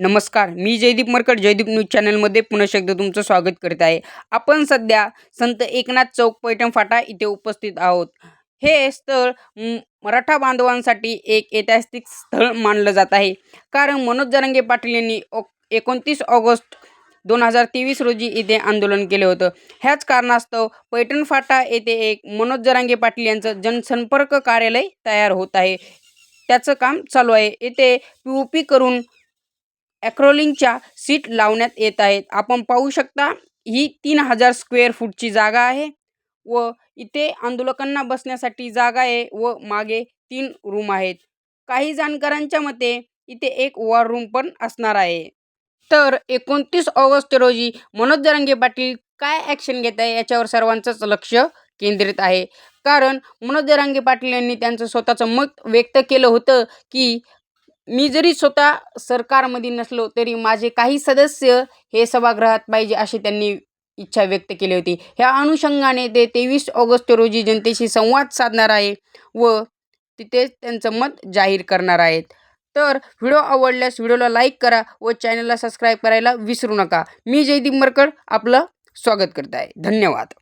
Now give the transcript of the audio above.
नमस्कार मी जयदीप मरकट जयदीप न्यूज चॅनलमध्ये पुन्हा एकदा तुमचं स्वागत करीत आहे. आपण सध्या संत एकनाथ चौक पैठण फाटा इथे उपस्थित आहोत. हे स्थळ मराठा बांधवांसाठी एक ऐतिहासिक स्थळ मानलं जात आहे. कारण मनोज जरांगे पाटील यांनी एकोणतीस ऑगस्ट दोन हजार तेवीस रोजी इथे आंदोलन केले होतं. ह्याच कारणास्तव पैठण फाटा येथे एक मनोज जरांगे पाटील यांचं जनसंपर्क कार्यालय तयार होत आहे. त्याचं काम चालू आहे. येथे पी करून ॲक्रोलिंगच्या सीट लावण्यात येत आहेत. आपण पाहू शकता ही तीन हजार स्क्वेअर फूटची जागा आहे व इथे आंदोलकांना बसण्यासाठी जागा आहे व मागे तीन रूम आहेत. काही जाणकारांच्या मते इथे एक वॉर रूम पण असणार आहे. तर एकोणतीस ऑगस्ट रोजी मनोज जरांगे पाटील काय ॲक्शन घेत आहे याच्यावर सर्वांचंच लक्ष केंद्रित आहे. कारण मनोज जरांगे पाटील यांनी त्यांचं स्वतःचं मत व्यक्त केलं होतं की मी जरी स्वतः सरकारमध्ये नसलो तरी माझे काही सदस्य हे सभागृहात पाहिजे अशी त्यांनी इच्छा व्यक्त केली होती. ह्या अनुषंगाने ते तेवीस ऑगस्ट रोजी जनतेशी संवाद साधणार आहे व तिथे त्यांचं मत जाहीर करणार आहेत. तर व्हिडिओ आवडल्यास व्हिडिओला लाईक करा व चॅनलला सबस्क्राईब करायला विसरू नका. मी जयदीप मरकड आपलं स्वागत करत आहे. धन्यवाद.